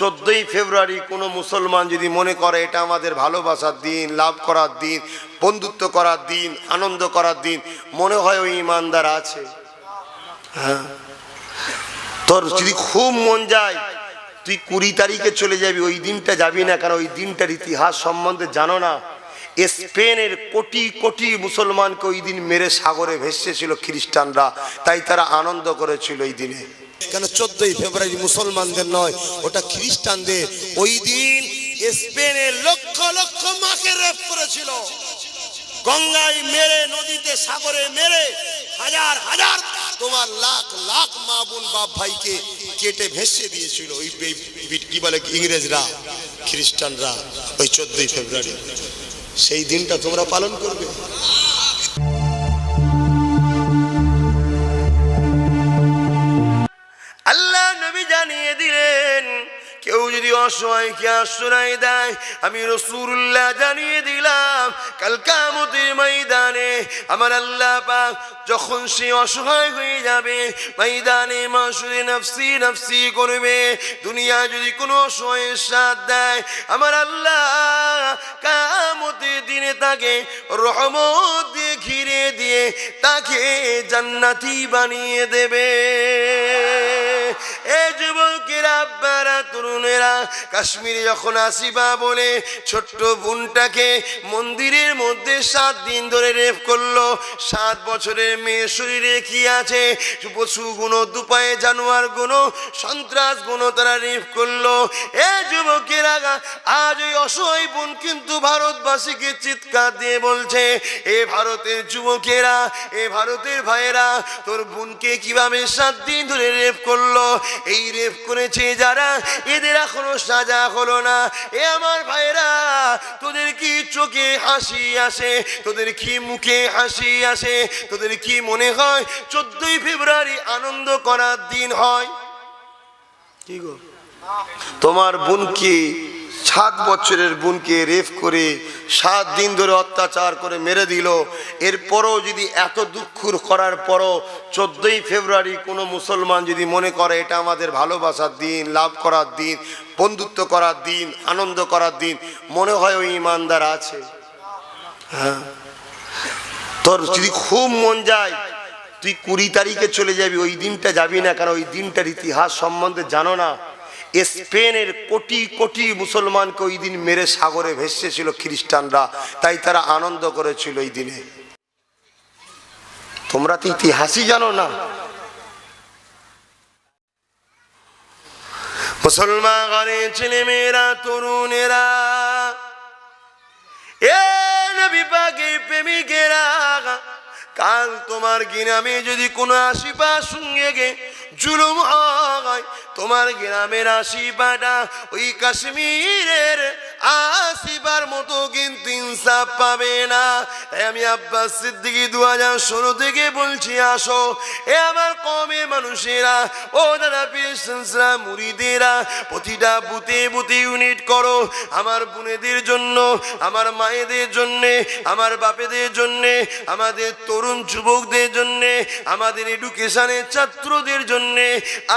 চোদ্দই ফেব্রুয়ারি কোনো মুসলমান যদি মনে করে এটা আমাদের ভালোবাসার দিন, লাভ করার দিন, বন্ধুত্ব করার দিন, আনন্দ করার দিন, মনে হয় ওই ইমানদার আছে? হ্যাঁ। তোর যদি খুব মন যায়, তুই কুড়ি তারিখে চলে যাবি, ওই দিনটা যাবি না, কারণ ওই দিনটার ইতিহাস সম্বন্ধে জানো না। স্পেনের কোটি কোটি মুসলমানকে ওই দিন মেরে সাগরে ভেসেছিল খ্রিস্টানরা, তাই তারা আনন্দ করেছিল ওই দিনে। কেন চোদ্দই ফেব্রুয়ারি মুসলমানদের নয়, ওটা খ্রিস্টানদের। ওই দিন স্পেনের লক্ষ লক্ষ মাকে রেপ করেছিল। গঙ্গায় মেরে, নদীতে সাগরে মেরে, হাজার হাজার তোমার লাখ লাখ মা বোন, বাপ ভাইকে কেটে ভেসে দিয়েছিল ওই কি বলে ইংরেজরা, খ্রিস্টানরা ওই চোদ্দই ফেব্রুয়ারি। সেই দিনটা তোমরা পালন করবে। দিলেন। কেউ যদি অসহায়কে আশ্রয় দেয়, আমি রসুল্লাহ জানিয়ে দিলাম, কাল কামতের ময়দানে আমার আল্লাহ পাক যখন সে অসহায় হয়ে যাবে, ময়দানে মাসুরে নফসি নফসি করবে। দুনিয়া যদি কোনো অসহায়ের সাথ দেয়, আমার আল্লাহ কামতের দিনে তাকে রহমত দিয়ে ঘিরে দিয়ে তাকে জান্নাতি বানিয়ে দেবে। এ যুবকেরা তরুণেরা, কাশ্মীরে যখন আসিবা বলে, ছোট্ট বোনটাকে মন্দিরের মধ্যে সাত দিন ধরে রেপ করল। সাত বছরের মেয়ে শরীরে কি আছে? পশু গুণ, দুপায়ে জানোয়ার গুণ, সন্ত্রাস গুণ তারা রেপ করল। এ যুবকেরা আজ ওই অসহায় বোন কিন্তু ভারতবাসীকে চিৎকার দিয়ে বলছে, এ ভারতের যুবকেরা, এ ভারতের ভাইয়েরা, তোর বোনকে কীভাবে সাত দিন ধরে রেপ করল? এই রেপ করেছে যারা, এদের এখনও সাজা হলো না। এ আমার ভাইরা তোদের কি চোখে হাসি আসে? তোদের কি মুখে হাসি আসে? তোদের কি মনে হয় চোদ্দই ফেব্রুয়ারি আনন্দ করার দিন হয়? কি গো? তোমার বোনকে সাত বছরের বোনকে রেফ করে সাত দিন ধরে অত্যাচার করে মেরে দিল। এরপরও যদি এত দুঃখ করার পরও চোদ্দোই ফেব্রুয়ারি কোনো মুসলমান যদি মনে করে, এটা আমাদের ভালোবাসার দিন, লাভ করার দিন, বন্ধুত্ব করার দিন, আনন্দ করার দিন, মনে হয় ওই ইমানদার আছে? হ্যাঁ। তোর যদি খুব মন যায়, তুই কুড়ি তারিখে চলে যাবি, ওই দিনটা যাবি না, কারণ ওই দিনটার ইতিহাস সম্বন্ধে জানো না। স্পেনের কোটি কোটি মুসলমানকে ওই দিন মেরে সাগরে ভেসেছিল খ্রিস্টানরা, তাই তারা আনন্দ করেছিল ওই দিনে। তোমরা তো ইতিহাসই জানো না। মুসলমান ঘরে ছেলে মেয়েরা তরুণেরা প্রেমিকেরা, কাল তোমার গ্রামে যদি কোনো আশিপা সঙ্গে গে জুলুম হয়। তোমার গ্রামের আশিপাটা ওই কাশ্মীরের আশিবার মতো কিন্তু ইনসাফ পাবে না। আমি আব্বাস সিদ্দিকি দু হাজার ষোলো থেকে বলছি, আসো। এ আমার কমে মানুষেরা, ও দাদা মুড়িদেরা, প্রতিটা বুতে বুতে ইউনিট করো। আমার বোনেদের জন্য, আমার মায়েদের জন্যে, আমার বাপেদের জন্যে, আমাদের তরুণ যুবকদের জন্যে, আমাদের এডুকেশনের ছাত্রদের জন্যে,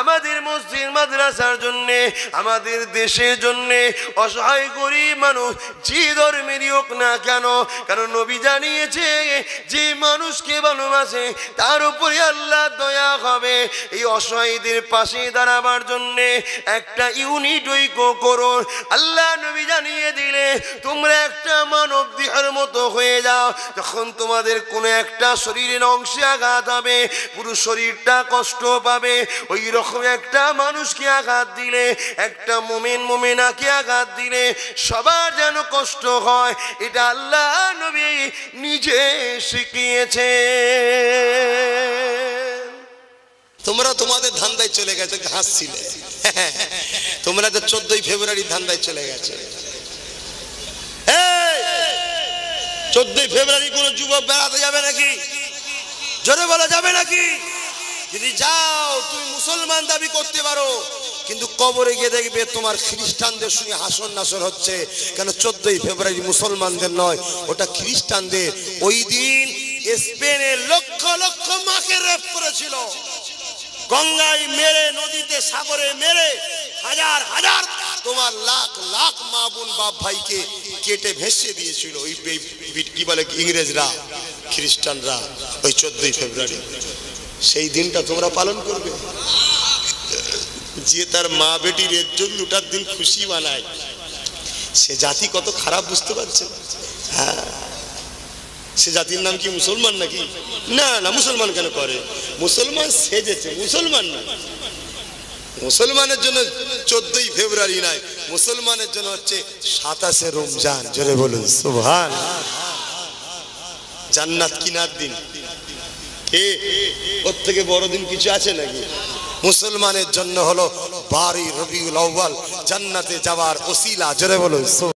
আমাদের মসজিদ, মাদ্রাসার জন্যে, আমাদের দেশের জন্যে অসহায় গরিব মানুষ, যে ধর্মেরই হোক না কেন? কারণ নবী জানিয়েছে, যে মানুষকে ভালোবাসে, তার উপরে আল্লাহ দয়া হবে। এই অসহায়দের পাশে দাঁড়াবার জন্যে একটা ইউনিট ঐক্য করো। আল্লাহ নবী জানিয়ে দিলে, তোমরা একটা মানব দেহের মতো হয়ে যাও। যখন তোমাদের কোনো একটা শরীরের অংশে আঘাত হবে, পুরো শরীরটা কষ্ট পাবে। ওই রকম একটা মানুষকে আঘাত দিলে, একটা মোমেন, মোমেনাকে আঘাত দিলে সবার যেন কষ্ট হয়। আল্লাহ নবী নিজে শিখিয়েছে। তোমরা তোমাদের ধান্দায় চলে গেছে, হাসছিলে। তোমরা তো চোদ্দই ফেব্রুয়ারি ধান্দায় চলে গেছে। চোদ্দই ফেব্রুয়ারি কোন যুবক বেড়াতে যাবে নাকি? জোরে বলা, যাবে নাকি? যদি যাও, তুমি মুসলমান দাবি করতে পারো। কিন্তু কবরে গিয়ে দেখবে তোমার খ্রিস্টানদের সঙ্গে হাসন নাসর হচ্ছে। কেন চোদ্দই ফেব্রুয়ারি মুসলমানদের নয়, ওটা খ্রিস্টানদের। ওই দিন স্পেনে লক্ষ লক্ষ মাকে রেপ করেছিল। গঙ্গায় মেরে, নদীতে সাগরে মেরে হাজার হাজার তোমার লাখ লাখ মা বোন, বাপ ভাইকে কেটে ভেসে দিয়েছিল ওই কি বলে ইংরেজরা, খ্রিস্টানরা ওই চোদ্দই ফেব্রুয়ারি। সেই দিনটা তোমরা পালন করবে। যে তার মা বেটির এর জন্য দুটার দিন খুশি বানায় সে জাতি কত খারাপ বুঝতে পারছে? হ্যাঁ। সে জাতির নাম কি মুসলমান নাকি? না না, মুসলমান কেন করে? মুসলমান সেজেছে, মুসলমান না। মুসলমানের জন্য চোদ্দই ফেব্রুয়ারি নয় মুসলমানের জন্য হচ্ছে সাতাশে রমজান, জোরে বলুন সুভান জান্নাত কিনার দিন। কে ওর থেকে বড় দিন কিছু আছে নাকি? মুসলমানের জন্য হলো বারোই রবিউল আউ্বাল জান্নাতে যাওয়ার ওসিলা জোরে সুবহান